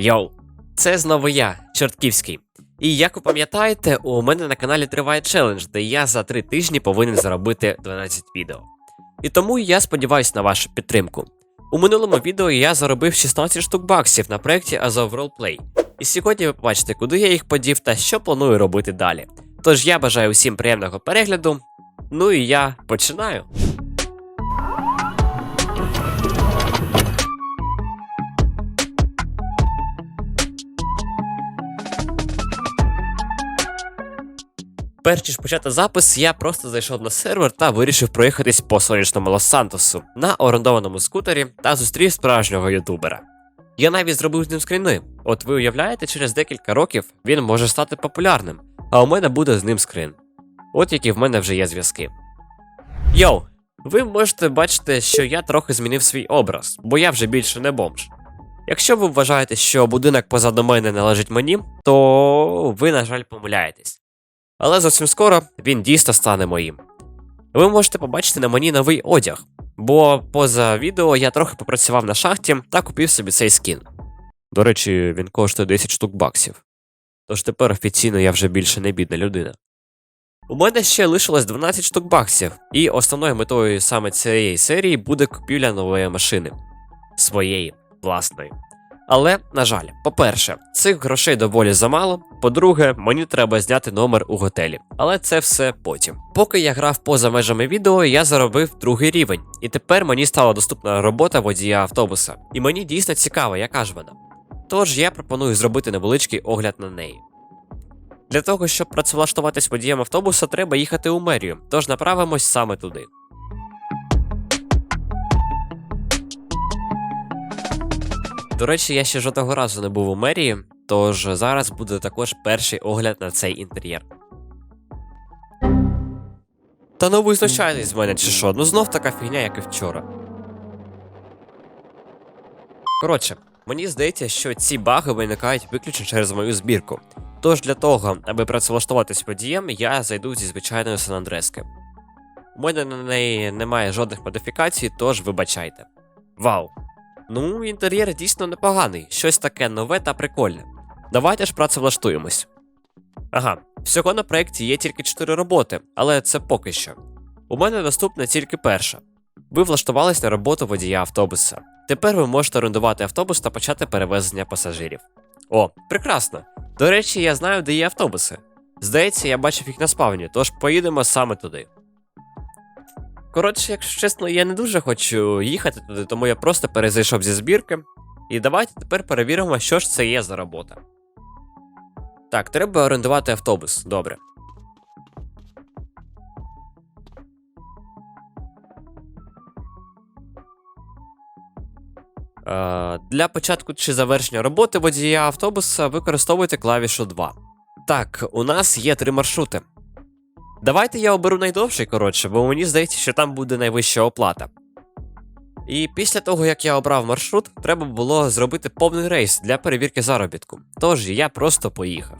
Йоу, це знову я, Чортківський. І як ви пам'ятаєте, у мене на каналі триває челендж, де я за 3 тижні повинен заробити 12 відео. І тому я сподіваюся на вашу підтримку. У минулому відео я заробив 16 штук баксів на проєкті Azov Roleplay. І сьогодні ви побачите, куди я їх подів та що планую робити далі. Тож я бажаю усім приємного перегляду. Ну і я починаю. Перш ніж почати запис, я просто зайшов на сервер та вирішив проїхатись по сонячному Лос-Сантосу на орендованому скутері та зустрів справжнього ютубера. Я навіть зробив з ним скріни. От ви уявляєте, через декілька років він може стати популярним, а у мене буде з ним скрин. От які в мене вже є зв'язки. Йоу, ви можете бачити, що я трохи змінив свій образ, бо я вже більше не бомж. Якщо ви вважаєте, що будинок позаду мене належить мені, то ви, на жаль, помиляєтесь. Але зовсім скоро він дійсно стане моїм. Ви можете побачити на мені новий одяг, бо поза відео я трохи попрацював на шахті та купив собі цей скін. До речі, він коштує 10 штук баксів. Тож тепер офіційно я вже більше не бідна людина. У мене ще лишилось 12 штук баксів, і основною метою саме цієї серії буде купівля нової машини. Своєї власної. Але, на жаль, по-перше, цих грошей доволі замало. По-друге, мені треба зняти номер у готелі. Але це все потім. Поки я грав поза межами відео, я заробив другий рівень, і тепер мені стала доступна робота водія автобуса. І мені дійсно цікаво, яка ж вона. Тож я пропоную зробити невеличкий огляд на неї. Для того, щоб працевлаштуватись водієм автобуса, треба їхати у мерію, тож направимось саме туди. До речі, я ще жодного разу не був у мерії, тож зараз буде також перший огляд на цей інтер'єр. Та ну ви знущаєтесь з мене чи що? Ну знов така фігня, як і вчора. Коротше, мені здається, що ці баги виникають виключно через мою збірку. Тож для того, аби працевлаштуватись водієм, я зайду зі звичайної Сан-Андрески. У мене на неї немає жодних модифікацій, тож вибачайте. Вау! Ну, інтер'єр дійсно непоганий, щось таке нове та прикольне. Давайте ж працевлаштуємось. Ага, всього на проєкті є тільки 4 роботи, але це поки що. У мене доступна тільки перша. Ви влаштувались на роботу водія автобуса. Тепер ви можете орендувати автобус та почати перевезення пасажирів. О, прекрасно! До речі, я знаю, де є автобуси. Здається, я бачив їх на спавні, тож поїдемо саме туди. Коротше, якщо чесно, я не дуже хочу їхати туди, тому я просто перезайшов зі збірки. І давайте тепер перевіримо, що ж це є за робота. Так, треба орендувати автобус. Добре. Е, для початку чи завершення роботи водія автобуса використовуйте клавішу 2. Так, у нас є три маршрути. Давайте я оберу найдовший, коротше, бо мені здається, що там буде найвища оплата. І після того, як я обрав маршрут, треба було зробити повний рейс для перевірки заробітку. Тож я просто поїхав.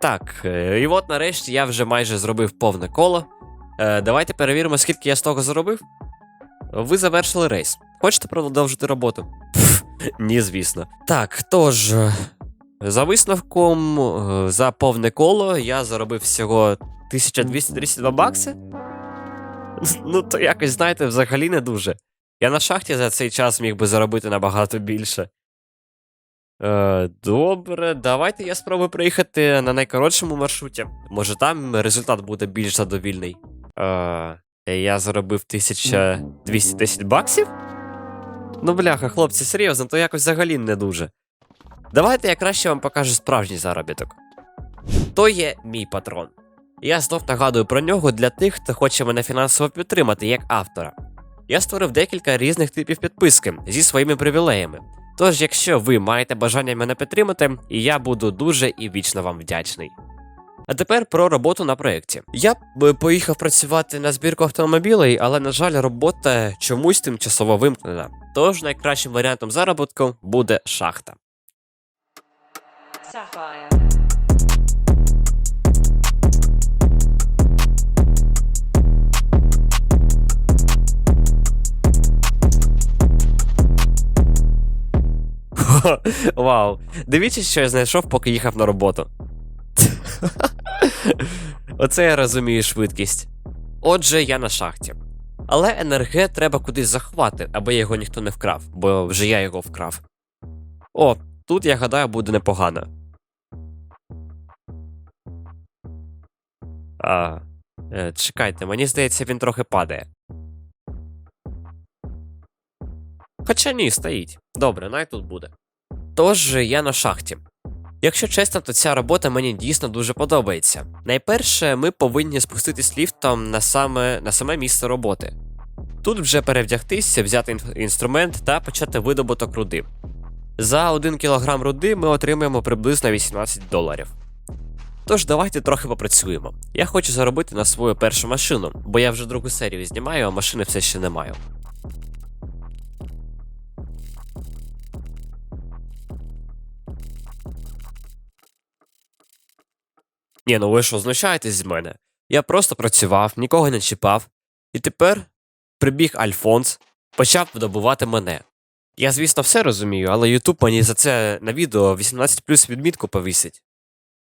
Так, е, і от нарешті я вже майже зробив повне коло. Е, Давайте перевіримо, скільки я з того заробив. Ви завершили рейс. Хочете продовжити роботу? Пф, ні, звісно. Так, тож. За висновком, е, за повне коло я заробив всього 1232 бакси. Ну, то якось, знаєте, взагалі не дуже. Я на шахті за цей час міг би заробити набагато більше. Е, добре, давайте я спробую приїхати на найкоротшому маршруті. Може там результат буде більш задовільний. Е, я заробив 1210 баксів? Ну, бляха, хлопці, серйозно, то якось взагалі не дуже. Давайте я краще вам покажу справжній заробіток. То є мій патрон. Я знов нагадую про нього для тих, хто хоче мене фінансово підтримати як автора. Я створив декілька різних типів підписки зі своїми привілеями. Тож, якщо ви маєте бажання мене підтримати, я буду дуже і вічно вам вдячний. А тепер про роботу на проєкті. Я б поїхав працювати на збірку автомобілей, але, на жаль, робота чомусь тимчасово вимкнена. Тож найкращим варіантом заробітку буде шахта. Sapphire. Вау. Дивіться, що я знайшов, поки їхав на роботу. Оце я розумію швидкість. Отже, я на шахті. Але НРГ треба кудись заховати, аби його ніхто не вкрав, бо вже я його вкрав. О, тут я гадаю, буде непогано. А, е, чекайте, мені здається, він трохи падає. Хоча ні, стоїть. Добре, най тут буде. Тож я на шахті. Якщо чесно, то ця робота мені дійсно дуже подобається. Найперше, ми повинні спуститись ліфтом на саме, на саме місце роботи. Тут вже перевдягтися, взяти інструмент та почати видобуток руди. За 1 кг руди ми отримаємо приблизно 18 доларів. Тож давайте трохи попрацюємо. Я хочу заробити на свою першу машину, бо я вже другу серію знімаю, а машини все ще не маю. Ні, ну ви що, знущаєтесь з мене? Я просто працював, нікого не чіпав, і тепер прибіг Альфонс, почав видобувати мене. Я, звісно, все розумію, але Ютуб мені за це на відео 18 відмітку повісить.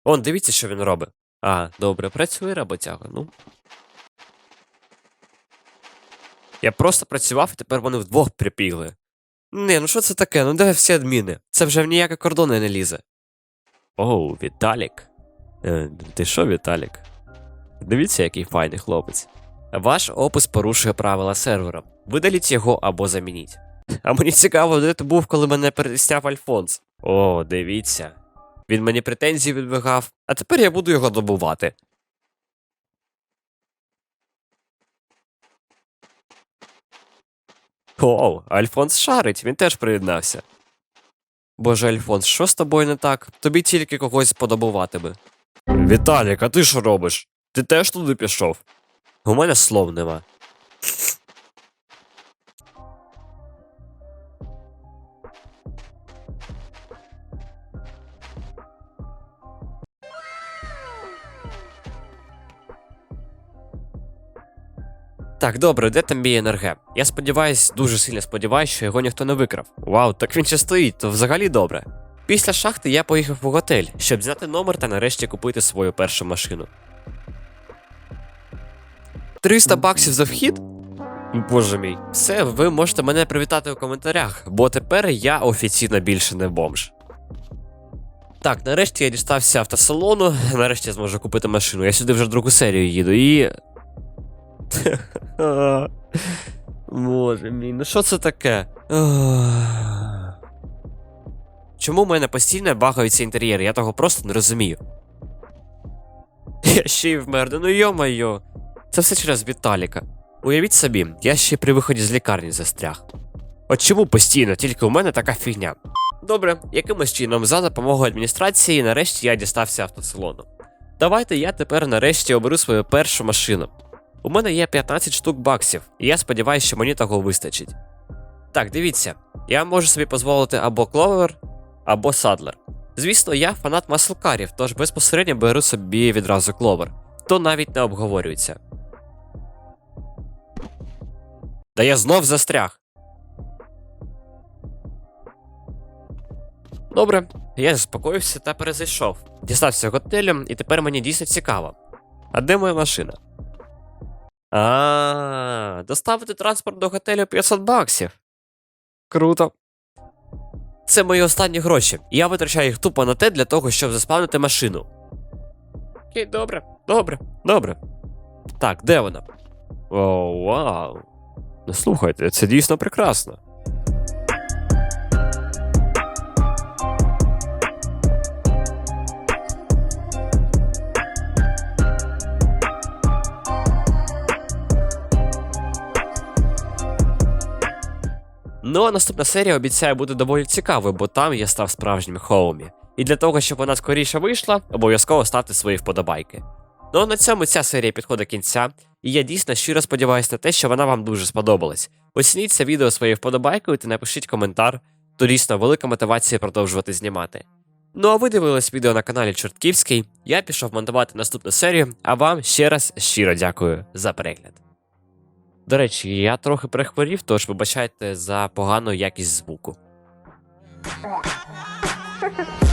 Он, дивіться, що він робить. А, добре, працює роботяга, ну. Я просто працював, і тепер вони вдвох припігли. Не, ну що це таке? Ну де всі адміни? Це вже в ніякі кордони не лізе. Оу, Віталік. Е, ти що, Віталік? Дивіться, який файний хлопець. Ваш опис порушує правила сервера. Видаліть його або замініть. А мені цікаво, де ти був, коли мене пересняв Альфонс. О, дивіться. Він мені претензії відвигав, а тепер я буду його добувати. Оу, Альфонс шарить, він теж приєднався. Боже, Альфонс, що з тобою не так? Тобі тільки когось подобувати би. Віталік, а ти що робиш? Ти теж туди пішов? У мене слов нема. Так, добре, де там мій НРГ? Я сподіваюсь, дуже сильно сподіваюсь, що його ніхто не викрав. Вау, так він ще стоїть, то взагалі добре. Після шахти я поїхав у готель, щоб взяти номер та нарешті купити свою першу машину. 300 баксів за вхід? Боже мій, все, ви можете мене привітати у коментарях, бо тепер я офіційно більше не бомж. Так, нарешті я дістався автосалону, нарешті я зможу купити машину. Я сюди вже другу серію їду і. Боже мій, ну що це таке? Чому в мене постійно багаються інтер'єри? Я того просто не розумію. Я ще й вмер, ну йо-майо. Це все через Віталіка. Уявіть собі, я ще при виході з лікарні застряг. От чому постійно, тільки у мене така фігня. Добре, якимось чином, за допомогою адміністрації, нарешті я дістався автосалону. Давайте я тепер нарешті оберу свою першу машину. У мене є 15 штук баксів, і я сподіваюся, що мені того вистачить. Так, дивіться, я можу собі дозволити або кловер, або садлер. Звісно, я фанат маслкарів, тож безпосередньо беру собі відразу кловер. То навіть не обговорюється. Та я знов застряг. Добре, я заспокоївся та перезайшов. Дістався готелем, і тепер мені дійсно цікаво. А де моя машина? А, доставити транспорт до готелю 500 баксів. Круто. Це мої останні гроші. і Я витрачаю їх тупо на те для того, щоб заспавнити машину. Окей, добре, добре, добре. Так, де вона? О, вау. Ну слухайте, це дійсно прекрасно. Ну а наступна серія обіцяє бути доволі цікавою, бо там я став справжнім хоумі. І для того, щоб вона скоріше вийшла, обов'язково ставте свої вподобайки. Ну а на цьому ця серія підходить до кінця, і я дійсно щиро сподіваюся на те, що вона вам дуже сподобалась. Оцініть це відео своєю вподобайкою та напишіть коментар, то дійсно велика мотивація продовжувати знімати. Ну а ви дивились відео на каналі Чортківський. Я пішов монтувати наступну серію, а вам ще раз щиро дякую за перегляд. До речі, я трохи перехворів, тож вибачайте за погану якість звуку.